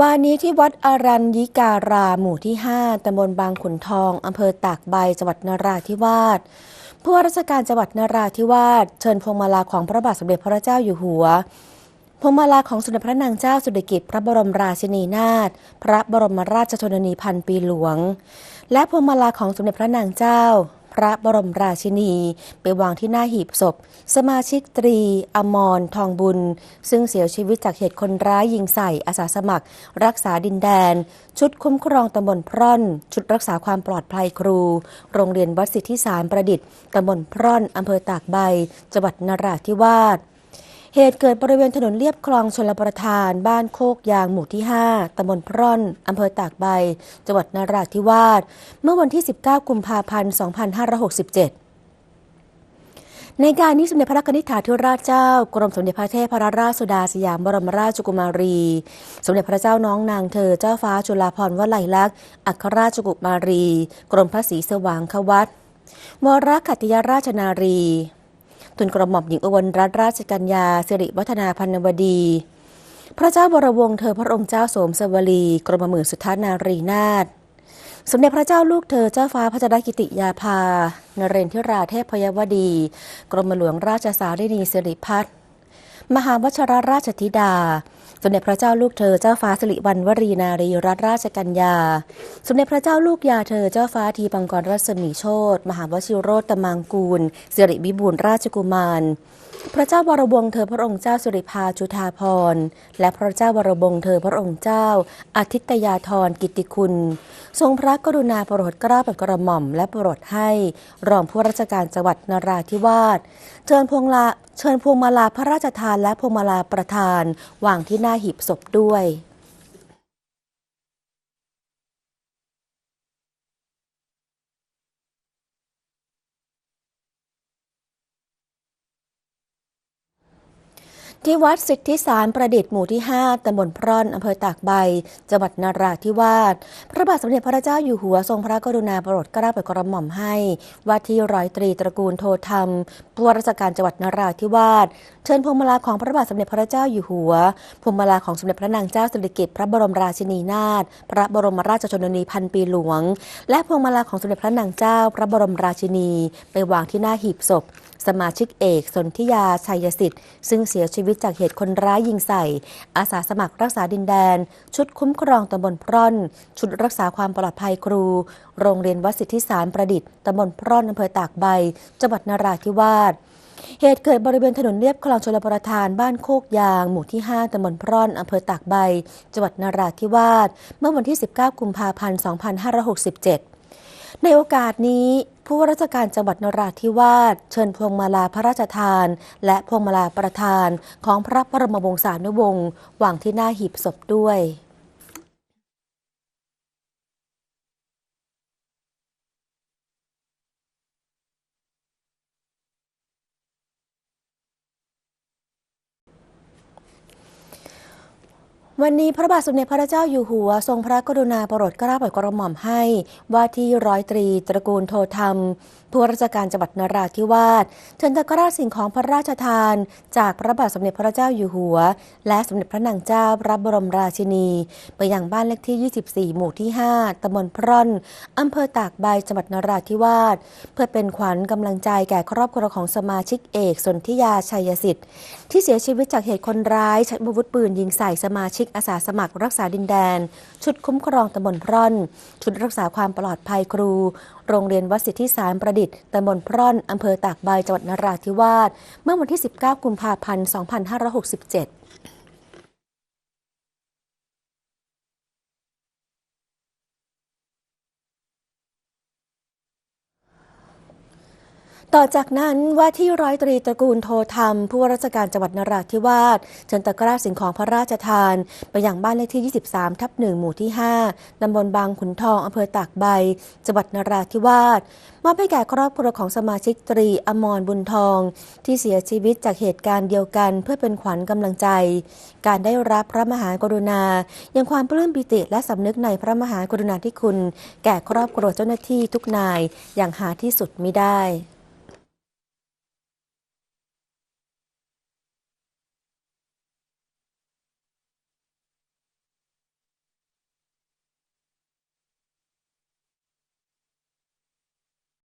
วานนี้ที่วัดอารัญยิการาหมู่ที่ 5ตำบลบางขุนทอง อำเภอตากใบ จังหวัดนราธิวาส ผู้ว่าราชการจังหวัดนราธิวาส เชิญพวงมาลาของพระบาทสมเด็จพระเจ้าอยู่หัว พวงมาลาของสมเด็จพระนางเจ้าสุริกิติ์พระบรมราชินีนาถ พระบรมราชชนนีพันปีหลวง และพวงมาลาของสมเด็จพระนางเจ้า พระบรมราชินี ไปวางที่หน้าหีบศพ สมาชิกตรี อมร ทองบุญ ซึ่งเสียชีวิตจากเหตุคนร้ายยิงใส่อาสาสมัคร รักษาดินแดน ชุดคุ้มครองตำบลพร่อน ชุดรักษาความปลอดภัยครู โรงเรียนวัดสิทธิสารประดิษฐ์ตำบลพร่อนอำเภอตากใบ จังหวัดนราธิวาส เหตุเกิดบริเวณถนนเลียบคลองชลประทาน บ้านโคกยางหมู่ที่ 5ตำบลพร่อน อำเภอตากใบ จังหวัดนราธิวาส เมื่อวันที่ 19 กุมภาพันธ์ 2567ในการนี้สมเด็จพระนิษฐาธิราชเจ้า กรมสมเด็จพระเทพรราชสุดาสยามบรมราชกุมารี สมเด็จพระเจ้าน้องนางเธอเจ้าฟ้าจุฬาภรณ์วลัยลักษณ์อัครราชกุมารี กรมพระศรีสว่างควัตวรขัตติยราชนารี ทุนกระหม่อมหญิงอุบลรัตนราชกัญญาสิริวัฒนาพันวดี พระเจ้าบรวงศ์เธอพระองค์เจ้าโสมสวลี กรมหมื่นสุทธานารีนาถสมเด็จพระเจ้าลูกเธอเจ้าฟ้าพระจดกิติยาภา นเรนทิราเทพพยวดี กรมหลวงราชสารินีสิริพัฒน์มหาวชรราชธิดา สมเด็จพระเจ้าลูกเธอเจ้าฟ้าสิริวัณวรีนารีรัตนราชกัญญา สมเด็จพระเจ้าลูกยาเธอเจ้าฟ้าทีปังกรรัศมีโชตมหาวชิโรตมังกูลสิริวิบูลย์ราชกุมาร พระเจ้าวรวงเธอพระองค์เจ้าสุริภาจุธาพรและพระเจ้าวรวงเธอพระองค์เจ้าอาทิตยาธรกิติคุณ ทรงพระกรุณาโปรดกล้าโปรดกระหม่อมและโปรดให้รองผู้ราชการจังหวัดนราธิวาสเชิญพวงลาเชิญพวงมาลาพระราชทานและพวงมาลาประธานวางที่หน้าหีบศพด้วย ที่วัดสิทธิสารประดิษฐ์หมู่ที่ 5ตำบลพร่อน อำเภอตากใบ จังหวัดนราธิวาส พระบาทสมเด็จพระเจ้าอยู่หัวทรงพระกรุณาโปรดเกล้าโปรดกระหม่อมให้ ว่าที่ร้อยตรีตระกูลโทธรรมผู้ว่าราชการจังหวัดนราธิวาส เชิญพวงมาลาของพระบาทสมเด็จพระเจ้าอยู่หัว พวงมาลาของสมเด็จพระนางเจ้าสิริกิติ์พระบรมราชินีนาถ พระบรมราชชนนีพันปีหลวง และพวงมาลาของสมเด็จพระนางเจ้า พระบรมราชินี ไปวางที่หน้าหีบศพสมาชิกเอกสนธิยาชัยสิทธิ์ ซึ่งเสียชีวิตจากเหตุคนร้ายยิงใส่ อาสาสมัครรักษาดินแดน ชุดคุ้มครองตำบลพร่อน ชุดรักษาความปลอดภัยครู โรงเรียนวัดสิทธิสารประดิษฐ์ตำบลพร่อนอำเภอตากใบ จังหวัดนราธิวาสเหตุเกิดบริเวณถนนเลียบคลองชลประทานบ้านโคกยาง หมู่ที่ 5ตำบลพร่อนอำเภอตากใบ จังหวัดนราธิวาส เมื่อวันที่ 19 กุมภาพันธ์ 2567 ในโอกาสนี้ ผู้ว่าราชการจังหวัดนราธิวาสเชิญพวงมาลาพระราชทาน และพวงมาลาประธานของพระบรมวงศานุวงศ์วางที่หน้าหีบศพด้วย วันนี้พระบาทสมเด็จพระเจ้าอยู่หัว ทรงพระกรุณาโปรดเกล้าโปรดกระหม่อมให้ ว่าที่ร้อยตรีตระกูลโทธรรมผู้ราชการจังหวัดนราธิวาสเชิญตะกร้าสิ่งของพระราชทาน จากพระบาทสมเด็จพระเจ้าอยู่หัว และสมเด็จพระนางเจ้าพระบรมราชินี ไปยังบ้านเลขที่ 24 หมู่ที่ 5ตำบลพร่อนอำเภอตากใบจังหวัดนราธิวาสเพื่อเป็นขวัญกำลังใจแก่ครอบครัวของสมาชิกเอกสนธิยาชัยสิทธิ์ที่เสียชีวิตจากเหตุคนร้ายใช้อาวุธปืนยิงใส่สมาชิกชิกอาสาสมัครรักษาดินแดน ชุดคุ้มครองตำบลพร่อน ชุดรักษาความปลอดภัยครู โรงเรียนวัดสิทธิสารประดิษฐ์ตำบลพร่อนอำเภอตากใบจังหวัดนราธิวาสเมื่อวันที่ 19 กุมภาพันธ์ 2567 ต่อจากนั้นว่าที่ร้อยตรีตระกูลโทธรรม ผู้ว่าราชการจังหวัดนราธิวาสเชิญตะกร้าสิ่งของพระราชทาน ไปยังบ้านเลขที่ 23 ทับ1หมู่ที่ 5 ตำบลบางขุนทอง อำเภอตากใบ จังหวัดนราธิวาสมอบให้แก่ครอบครัวของสมาชิกตรีอมรบุญทอง ที่เสียชีวิตจากเหตุการณ์เดียวกัน เพื่อเป็นขวัญกำลังใจ การได้รับพระมหากรุณา ยังความปลื้มปิติและสำนึกในพระมหากรุณาธิคุณ แก่ครอบครัวเจ้าหน้าที่ทุกนาย อย่างหาที่สุดมิได้